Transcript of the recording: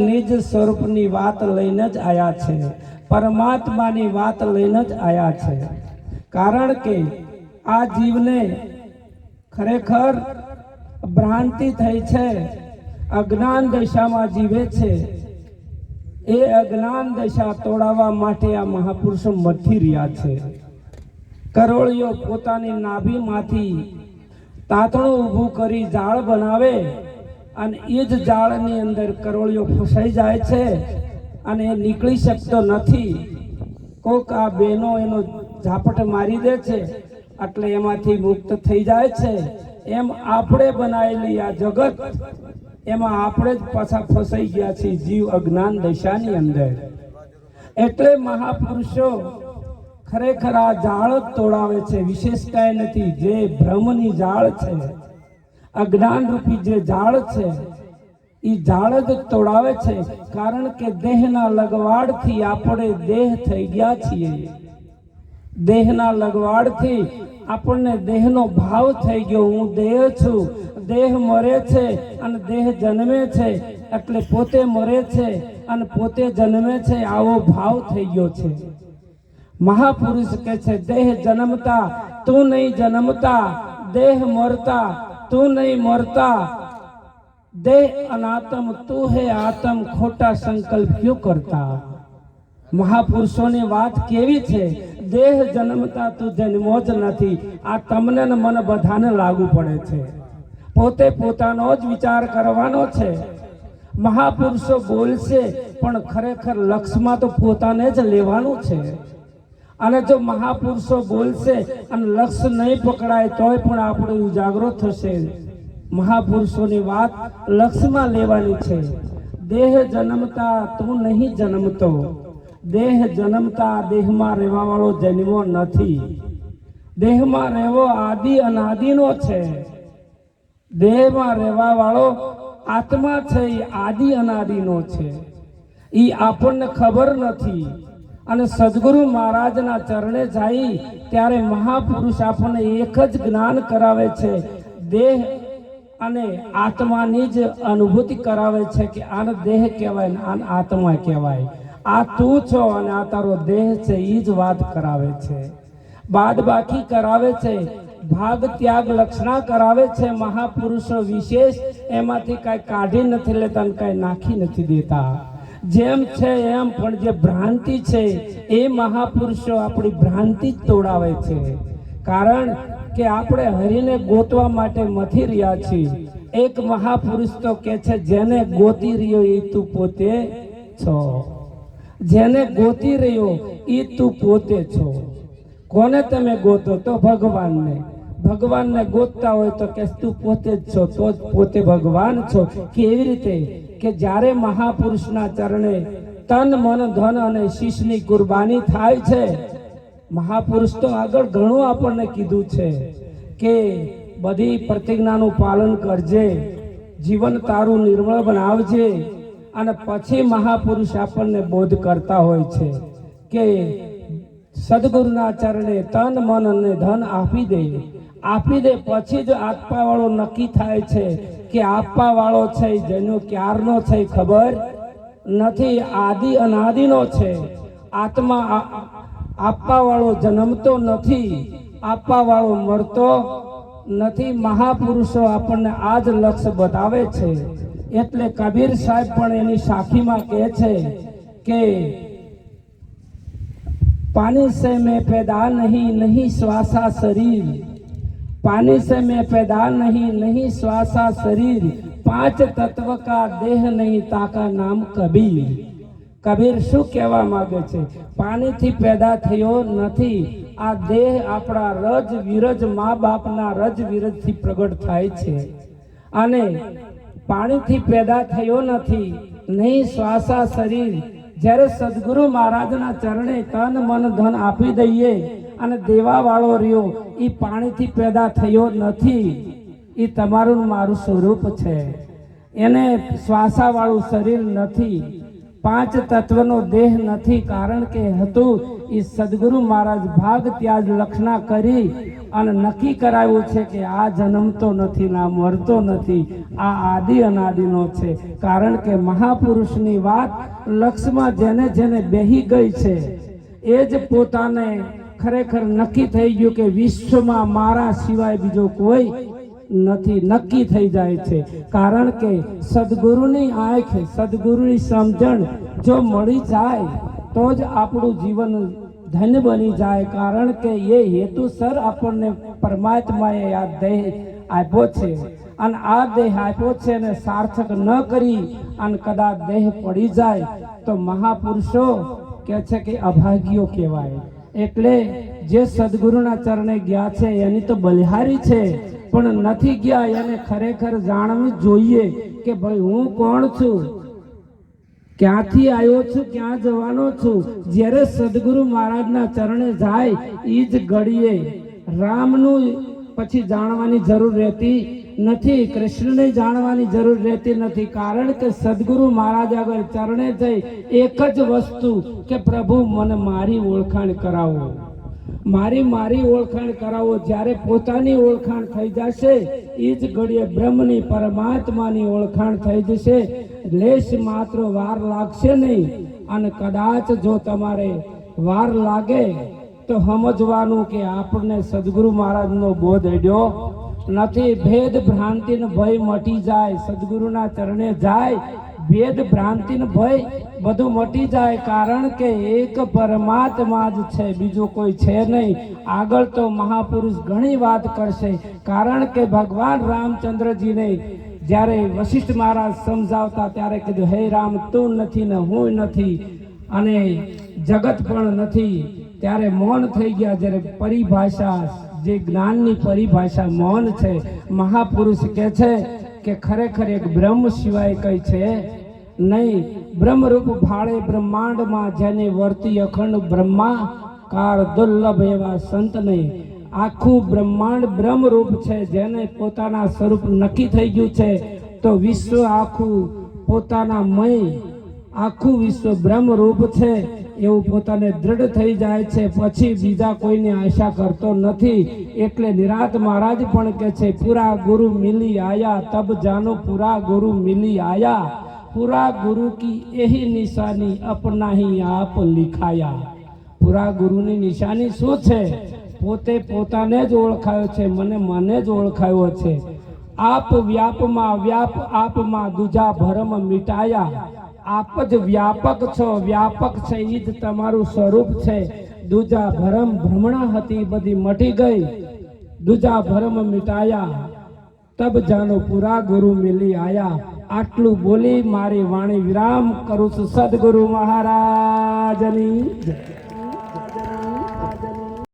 નિજ સ્વરૂપની વાત લઈને જ આવ્યા છે. પરમાત્માની વાત લઈને જ આવ્યા છે. કારણ કે આ જીવને ખરેખર ભ્રાંતિ થઈ છે. અજ્ઞાન દશામાં જીવે છે. એ અજ્ઞાન દશા તોડાવવા માટે આ મહાપુરુષો મથી રહ્યા છે. કરોળીઓ પોતાની નાભીમાંથી તાતણું ઊભું કરી જાળ બનાવે અને એ જ જાળની અંદર કરોળીઓ ફસાઈ જાય છે અને એ નીકળી શકતો નથી. કોક આ બેનો એનો ઝાપટ મારી દે છે, એટલે એમાંથી મુક્ત થઈ જાય છે. એમ આપણે બનાવેલી આ જગત, એમાં આપણે જ પાછા ફસાઈ ગયા છીએ જીવ અજ્ઞાન દશાની અંદર. એટલે મહાપુરુષો ખરેખર આ જાળ તોડાવે છે. વિશેષ કાંઈ નથી, જે ભ્રમની જાળ છે. અજ્ઞાન રૂપી જે ઝાડ છે એ ઝાડ જ તોડાવે છે, કારણ કે દેહના લગવાડથી આપણે દેહ થઈ ગયા છીએ. દેહના લગવાડથી આપણને દેહનો ભાવ થઈ ગયો. હું દેહ છું, દેહ મરે છે અને દેહ જન્મે છે, એટલે પોતે મરે છે અને પોતે જન્મે છે, આવો ભાવ થઈ ગયો છે. મહાપુરુષ કે છે, દેહ જન્મતા, તું નહીં જન્મતા, દેહ મરતા તું નહીં મરતા દેહ અનાતમ તું હે આતમ ખોટા સંકલ્પ ક્યું કરતા મહાપુરુષોની વાત કેવી છે દેહ જન્મતા તું જન્મો જ નથી આ તમને મને બધાને લાગુ પડે છે પોતે પોતાનો જ વિચાર કરવાનો છે મહાપુરુષો બોલશે પણ ખરેખર લક્ષમાં તો પોતાને જ લેવાનું છે અને જો મહાપુરુષો બોલશે અને લક્ષ્ય નહીં પકડાય, તોય પણ આપણે ઉજાગરો થશે. મહાપુરુષોની વાત લક્ષમાં લેવાની છે. દેહ જન્મતા તું નહીં જન્મતો. દેહ જન્મતા દેહમાં રહેવા વાળો જન્મો નથી. દેહમાં રહેવો આદિ અનાદિનો છે. દેહમાં રહેવા વાળો આત્મા છે, એ આદિ અનાદિનો છે. એ આપણને ખબર નથી. અને સદગુરુ મહારાજના ચરણે જઈ ત્યારે મહાપુરુષ આપણને એક જ જ્ઞાન કરાવે છે. દેહ અને આત્માની જ અનુભૂતિ કરાવે છે કે આને દેહ કહેવાય ને આને આત્મા કહેવાય. આ તું છો અને આ તારો દેહ છે એ જ વાત કરાવે છે. બાદ બાકી કરાવે છે, ભાગ ત્યાગ લક્ષણા કરાવે છે મહાપુરુષો વિશેષ, એમાંથી કાંઈ કાઢી નથી લેતા અને કાંઈ નાખી નથી દેતા. જેમ છે એમ, પણ જે ભ્રાંતિ છે એ મહાપુરુષો આપણી ભ્રાંતિ જ તોડાવે છે. કારણ કે આપણે હરિને ગોતવા માટે મથી રહ્યા છીએ. એક મહાપુરુષ તો કે છે, જેને ગોતી રહ્યો એ તું પોતે છો. જેને ગોતી રહ્યો એ તું પોતે છો. કોને તમે ગોતો? તો ભગવાનને. ભગવાનને ગોતતા હોય તો કે તું પોતે જ છો, તો જ પોતે ભગવાન છો. કેવી રીતે? કે જ્યારે મહાપુરુષના ચરણે તન, મન, ધન અને શીશની કુરબાની થાય છે, મહાપુરુષ તો આગળ ઘણું આપણને કીધું છે કે બધી પ્રતિજ્ઞાનું પાલન કરજે, જીવન તારું નિર્મળ બનાવજે અને પછી મહાપુરુષ આપણને બોધ કરતા હોય છે કે સદગુરુના ચરણે તન, મન અને ધન આપી દે. આપી દે પછી જ આત્માવાળો નક્કી થાય છે કે આપવા વાળો છે, જેનો ક્યારનો છે ખબર નથી. આદિ અનાદિનો છે. આત્મા આપવા વાળો જન્મતો નથી. આપવા વાળો મરતો નથી. મહાપુરુષો આપણને આ જ લક્ષ્ય બતાવે છે. એટલે કબીર સાહેબ પણ એની સાખીમાં કહે છે કે પાણી સે મેં પેદા નહીં નહીં શ્વાસા શરીર. पानी से मैं पैदा नहीं नहीं श्वासा शरीर પાંચ તત્વ કા દેહ નહીં તાકા નામ કબીર કબીર શું કહેવા માંગે છે પાણીથી પેદા થયો નથી આ દેહ આપણા રજ વિરજ મા બાપના રજ વિરજથી પ્રગટ થાય છે અને પાણીથી પેદા થયો નથી નહીં શ્વાસા શરીર જ્યારે સદગુરુ મહારાજના ચરણે તન મન ધન આપી દઈએ અને દેવા વાળો રહ્યો એ પાણીથી પેદા થયો નથી. એ તમારું મારું સ્વરૂપ છે. એને શ્વાસાવાળું શરીર નથી. પાંચ તત્વનો દેહ નથી, કારણ કે હતું એ સદગુરુ મહારાજ ભાગ ત્યાજ લક્ષણા કરી અને નક્કી કરાવ્યું છે કે આ જન્મતો નથી ના મરતો નથી. આ આદિ અનાદિનો છે. કારણ કે મહાપુરુષની વાત લક્ષમાં જેને જેને બેહી ગઈ છે, એ જ પોતાને ખરેખર નક્કી થઈ ગયું કે વિશ્વમાં મારા સિવાય બીજો કોઈ નથી, નક્કી થઈ જાય છે. કારણ કે સદગુરુની આંખ, સદગુરુની સમજણ જો મળી જાય, તો જ આપણું જીવન ધન્ય બની જાય. કારણ કે એ હેતુસર આપણને પરમાત્માએ આ દેહ આપ્યો છે. અને આ દેહ આપ્યો છે અને સાર્થક ન કરી અને કદાચ દેહ પડી જાય, તો મહાપુરુષો કે છે કે અભાગ્યો કહેવાય. એટલે જે સદગુરુના ચરણે ગયા છે, એની તો બલિહારી છે, પણ નથી ગયા, એને ખરેખર જાણવું જોઈએ કે ભાઈ હું કોણ છું? ક્યાંથી આવ્યો છું? ક્યાં જવાનો છું? જ્યારે સદગુરુ મહારાજના ચરણે જાય એ જ ઘડીએ રામનું પછી જાણવાની જરૂર રહેતી નથી. કૃષ્ણને જાણવાની જરૂર રહેતી નથી. કારણ કે સદગુરુ મહારાજ આગળ ચરણે જઈ એક જ વસ્તુ કે પ્રભુ મને મારી ઓળખાણ કરાવો. મારી મારી ઓળખાણ કરાવો. જ્યારે પોતાની ઓળખાણ થઈ જશે એ જ ઘડીએ બ્રહ્મની પરમાત્માની ઓળખાણ થઈ જશે. લેશ માત્ર વાર લાગશે નહીં. અને કદાચ જો તમારે વાર લાગે તો સમજવાનું કે આપણને સદગુરુ મહારાજનો બોધ અડ્યો નથી. ભેદ ભ્રાંતિ ને ભય મટી જાય, સદગુરુના ચરણે જાય. ભેદ ભ્રાંતિ ને ભય બધું મટી જાય, કારણ કે એક પરમાત્મા જ છે, બીજું કોઈ છે નહીં. આગળ તો મહાપુરુષ ઘણી વાત કરશે, કારણ કે ભગવાન રામચંદ્રજીને જ્યારે વશિષ્ઠ મહારાજ સમજાવતા ત્યારે કીધું, હે રામ, તું નથી ને હું નથી અને જગત પણ નથી. ત્યારે મૌન થઈ ગયા જ્યારે પરિભાષા, જે જ્ઞાનની પરિભાષા મૌન છે, મહાપુરુષ કહે છે કે ખરેખર એક બ્રહ્મ સિવાય કઈ છે નહીં. બ્રહ્મરૂપ ફાળે બ્રહ્માંડમાં જેને વર્તી અખંડ બ્રહ્માકાર દુર્લભ એવા સંત નહીં. આખું બ્રહ્માંડ બ્રહ્મરૂપ છે, જેને પોતાના સ્વરૂપ નક્કી થઈ ગયું છે, તો વિશ્વ આખું પોતાના મય, આખું વિશ્વ બ્રહ્મરૂપ છે. એવું પોતાને દ્રઢ થઈ જાય છે. પછી બીજા કોઈની આશા કરતો નથી. એટલે નિરાત મહારાજ પણ કે છે, પૂરા ગુરુ મિલી આયા, તબ જાનો પૂરા ગુરુ મિલી આયા. પૂરા ગુરુ કી એહી નિશાની અપનાહી આપ લિખાયા. પૂરા ગુરુની નિશાની શું છે? પોતે પોતાને જ ઓળખાયો છે, મને મને જ ઓળખાયો છે. આપ વ્યાપમાં વ્યાપ આપમાં દુજા ભરમ મિટાયા. આપ જ વ્યાપક છો, વ્યાપક છે એ જ તમારું સ્વરૂપ છે. દુજા ભરમ ભ્રમણા હતી, બધી મટી ગઈ. દુજા ભરમ મિટાયા. તબ જાનો પુરા ગુરુ મિલી આયા. આટલું બોલી મારી વાણી વિરામ કરું છું, સદગુરુ મહારાજની.